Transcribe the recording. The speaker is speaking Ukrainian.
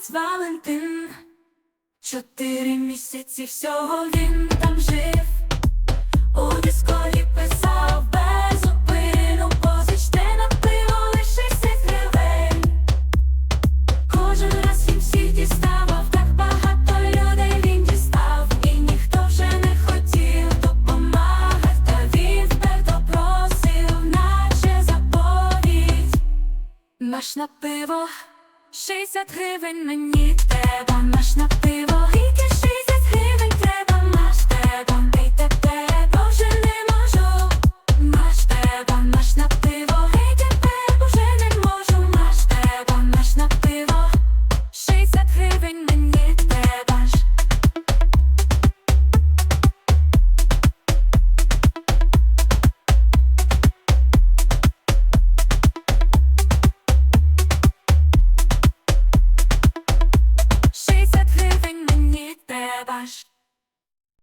хлопець Валентин. Чотири місяці всього він там жив. У дисколі писав без зупину, позичте на пиво 60 гривень. Кожен раз він всіх діставав, так багато людей він дістав, і ніхто вже не хотів допомагати, та він вперто просив, наче заповідь. Маш на пиво, 60 гривень мені треба, наш на gosh.